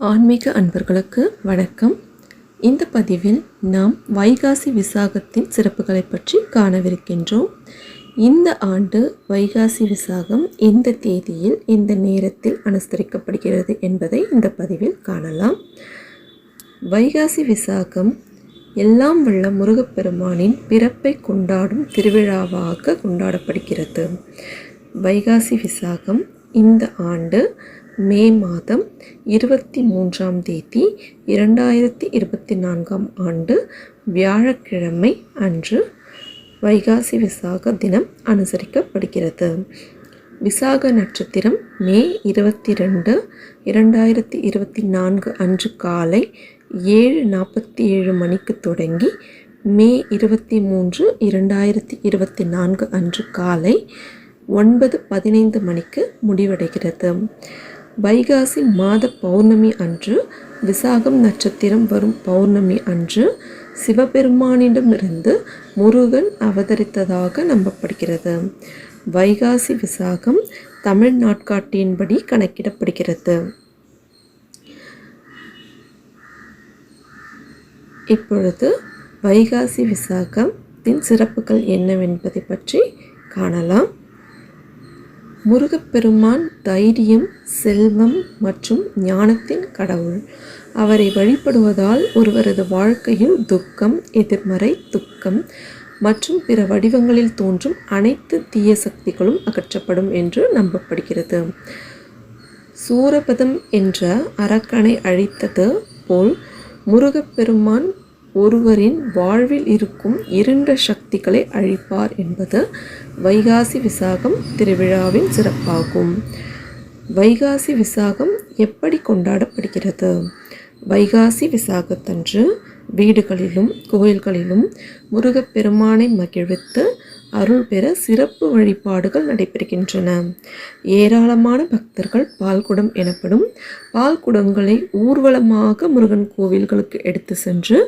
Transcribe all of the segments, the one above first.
ஆன்மீக அன்பர்களுக்கு வணக்கம். இந்த பதிவில் நாம் வைகாசி விசாகத்தின் சிறப்புகளை பற்றி காணவிருக்கின்றோம். இந்த ஆண்டு வைகாசி விசாகம் எந்த தேதியில் எந்த நேரத்தில் அனுசரிக்கப்படுகிறது என்பதை இந்த பதிவில் காணலாம். வைகாசி விசாகம் எல்லாம் உள்ள முருகப்பெருமானின் பிறப்பை கொண்டாடும் திருவிழாவாக கொண்டாடப்படுகிறது. வைகாசி விசாகம் இந்த ஆண்டு மே மாதம் இருபத்தி மூன்றாம் தேதி இரண்டாயிரத்தி இருபத்தி நான்காம் ஆண்டு வியாழக்கிழமை அன்று வைகாசி விசாக தினம் அனுசரிக்கப்படுகிறது. விசாக நட்சத்திரம் மே இருபத்தி ரெண்டு இரண்டாயிரத்தி இருபத்தி நான்கு அன்று காலை ஏழு நாற்பத்தி ஏழு மணிக்கு தொடங்கி மே இருபத்தி மூன்று இரண்டாயிரத்தி இருபத்தி நான்கு அன்று காலை ஒன்பது பதினைந்து மணிக்கு முடிவடைகிறது. வைகாசி மாத பௌர்ணமி அன்று விசாகம் நட்சத்திரம் வரும் பௌர்ணமி அன்று சிவபெருமானிடமிருந்து முருகன் அவதரித்ததாக நம்பப்படுகிறது. வைகாசி விசாகம் தமிழ் நாட்காட்டியின்படி கணக்கிடப்படுகிறது. இப்பொழுது வைகாசி விசாகத்தின் சிறப்புகள் என்னவென்பதை பற்றி காணலாம். முருகப்பெருமான் தைரியம் செல்வம் மற்றும் ஞானத்தின் கடவுள். அவரை வழிபடுவதால் ஒருவரது வாழ்க்கையில் துக்கம் எதிர்மறை துக்கம் மற்றும் பிற வடிவங்களில் தோன்றும் அனைத்து தீய சக்திகளும் அகற்றப்படும் என்று நம்பப்படுகிறது. சூரபதம் என்ற அரக்கனை அழித்தது போல் முருகப்பெருமான் ஒருவரின் வாழ்வில் இருக்கும் இருண்ட சக்திகளை அழிப்பார் என்பது வைகாசி விசாகம் திருவிழாவின் சிறப்பாகும். வைகாசி விசாகம் எப்படி கொண்டாடப்படுகிறது? வைகாசி விசாகத்தன்று வீடுகளிலும் கோயில்களிலும் முருகப்பெருமானை மகிழ்வித்து அருள் பெற சிறப்பு வழிபாடுகள் நடைபெறுகின்றன. ஏராளமான பக்தர்கள் பால்குடம் எனப்படும் பால்குடங்களை ஊர்வலமாக முருகன் கோவில்களுக்கு எடுத்து சென்று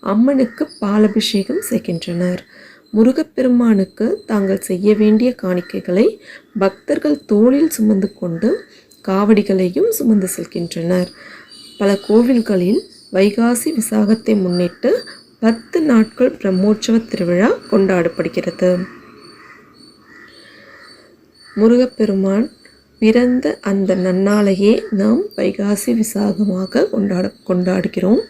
அம்மனுக்கு பாலபிஷேகம் செய்கின்றனர். முருகப்பெருமானுக்கு தாங்கள் செய்ய வேண்டிய காணிக்கைகளை பக்தர்கள் தோளில் சுமந்து கொண்டு காவடிகளையும் சுமந்து செல்கின்றனர். பல கோவில்களில் வைகாசி விசாகத்தை முன்னிட்டு பத்து நாட்கள் பிரம்மோற்சவ திருவிழா கொண்டாடப்படுகிறது. முருகப்பெருமான் பிறந்த அந்த நன்னாளையே நாம் வைகாசி விசாகமாக கொண்டாட கொண்டாடுகிறோம்.